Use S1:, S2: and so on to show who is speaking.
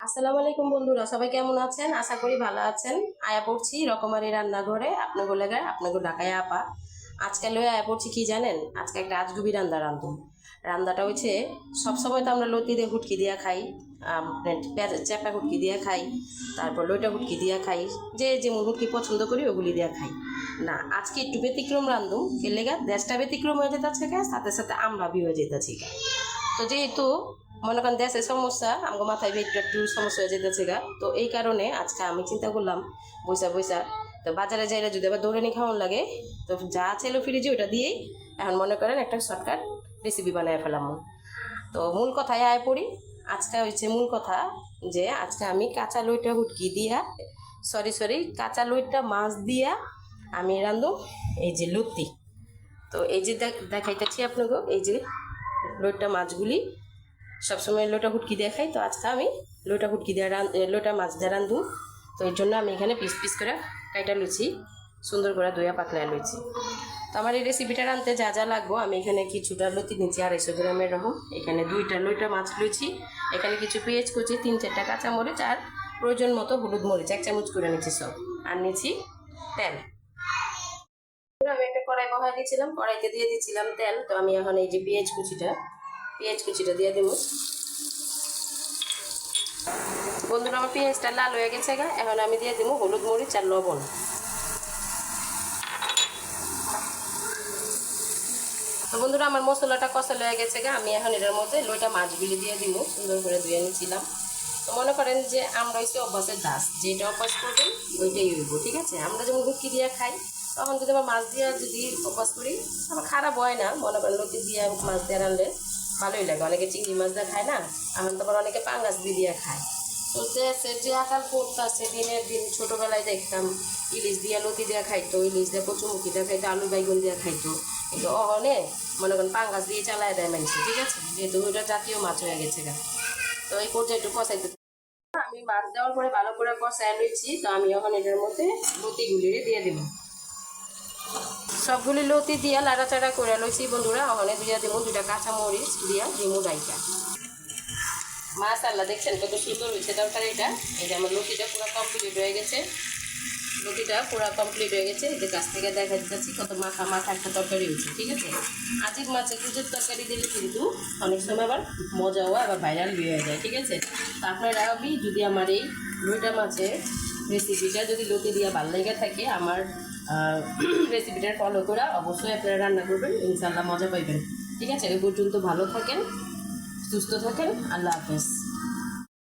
S1: আসসালামু আলাইকুম বন্ধুরা, সবাই কেমন আছেন? আশা করি ভালো আছেন। আয়া পড়ছি রকমারি রান্নাঘরে আপনাকে লেগে আপনাকে ঢাকায় আপা। আজকাল লয়ে আয়া পড়ছি কি জানেন? আজকে একটা আজগুবি রান্না রান্ধুম রান্নাটা হচ্ছে সবসময় তো আমরা লতি দিয়ে হুটকি দিয়া খাই চ্যাপা পেঁয়াজ- চেপা হুটকি দিয়া খাই, তারপর লইটা হুটকি দিয়া খাই, যে যেমন হুটকি পছন্দ করি ওগুলি দিয়া খাই। না, আজকে একটু ব্যতিক্রম রান্ধুম লেগা দেশটা ব্যতিক্রম হয়ে যেতেছে গা, সাথে সাথে আমরা বি যেতেছি গা। তো যেহেতু মনে করেন দেশের সমস্যা আমার মাথায় একটু একটু সমস্যা হয়ে যেতেছে গা তো এই কারণে আজকে আমি চিন্তা করলাম বৈশা বৈশা তো বাজারে যাইলে যদি আবার দৌড়ানি খাওয়ান লাগে, তো যা ছিল ফ্রিজে ওটা দিয়েই এখন মনে করেন একটা শর্টকাট রেসিপি বানায় ফেলাম। তো মূল কথায় আয় পড়ি, আজকে হচ্ছে মূল কথা যে আজকে আমি কাঁচা লইটা হুটকি দিয়া সরি সরি কাঁচা লইটা মাছ দিয়া আমি রান্ধব এই যে লুতি তো এই যে দেখ- দেখাইতেছি আপনাকে এই যে লইটা মাছগুলি। সবসময় লোটা হুটকি দিয়ে খাই, তো আজকে আমি লোটা হুটকি দিয়ে রান লোটা মাছ দিয়ে রান্ধু। তো এর জন্য আমি এখানে পিস পিস করে কাইটা লুচি, সুন্দর করে দইয়া পাতলায় লুচি। তো আমার এই রেসিপিটা রাঁধতে যা যা লাগবো, আমি এখানে কিছুটা লতি নিচ্ছি আড়াইশো গ্রামের রকম। এখানে দুইটা লইটা মাছ লুচি, এখানে কিছু পেঁয়াজ কুচি, তিন চারটা কাঁচা মরিচ আর প্রয়োজন মতো হলুদ মরিচ, এক চামচ করে নিচ্ছি সব। আর নিচ্ছি তেল। আমি একটা কড়াই বহাই দিয়েছিলাম, কড়াইতে দিয়ে দিয়েছিলাম তেল। তো আমি এখন এই যে পেঁয়াজ কুচিটা পেঁয়াজ কুচিটা দিয়ে দেবো। বন্ধুরা, আমার পেঁয়াজটা লাল হয়ে গেছে গা। এখন আমি দিয়ে দেবো হলুদ মরিচ আর লবণ। বন্ধুরা, আমার মশলাটা কষাল হয়ে গেছে গা। আমি এখন এটার মধ্যে লইটা মাছগুলি দিয়ে দিব। সুন্দর করে ধুয়ে নিয়েছিলাম। তো মনে করেন যে আমরা হচ্ছে অভ্যাসের দাস। যেটা অভ্যাস করবেন, ওইটাই হইব, ঠিক আছে? আমরা যেমন হুটকি দিয়ে খাই, তখন যদি আবার মাছ দিয়ে যদি অভ্যাস করি, আমার খারাপ হয় না। মনে করেন লতি দিয়ে মাছ দিয়ে রানলে ভালোই লাগে। অনেকে চিংড়ি মাছ দিয়ে খায় না এখন তো আবার অনেকে পাঙ্গাস দিয়ে খায়। তো সে যে আকাল পড়তেছে দিনের দিন ছোটোবেলায় দেখতাম, ইলিশ দিয়ে লতি দিয়ে খাইতো, ইলিশ দিয়ে কচুমুখি দিয়ে খাইতো, আলু বাইগুন দিয়ে খাইতো। কিন্তু অহনে মনে করেন পাঙ্গাস দিয়ে চালায় দেয় মানুষ, ঠিক আছে? যেহেতু ওইটা জাতীয় মাছ হয়ে গেছে তো এই পর্যায়ে একটু কষাইতে আমি মাছ দেওয়ার পরে ভালো করে কষায় রয়েছি তো আমি এখন এটার মধ্যে লতিগুলি দিয়ে দেবো সবগুলি লতি দিয়া লাড়াচাড়া করে লইছি বন্ধুরা। ওখানে দিয়া দিব দুটা কাঁচা মরিচ দিয়া দিমু ডাইটা। মাছ আল্লাহ দেখছেন কত সুন্দর হয়েছে তরকারিটা। এই যে আমার লতিটা পুরো কমপ্লিট হয়ে গেছে। লতিটা পুরো কমপ্লিট হয়ে গেছে। এই যে কাছ থেকে দেখা যাচ্ছি কত মাখা মাখা একটা তরকারি হয়েছে, ঠিক আছে? আজিব মাছের কুচের তরকারি দিলে কিন্তু অনেক সময় আবার মজাও আবার ভাইরাল হয়ে যায়, ঠিক আছে? তো আপনারা যদি আমার এই লইটা মাছের রেসিপিটা যদি লোকে দিয়ে ভালো লেগে থাকে, আমার রেসিপিটা ফলো করা, অবশ্যই আপনারা রান্না করবেন ইনশাল্লাহ মজা পাইবেন। ঠিক আছে? এ পর্যন্ত ভালো থাকেন, সুস্থ থাকেন, আল্লাহ হাফেজ।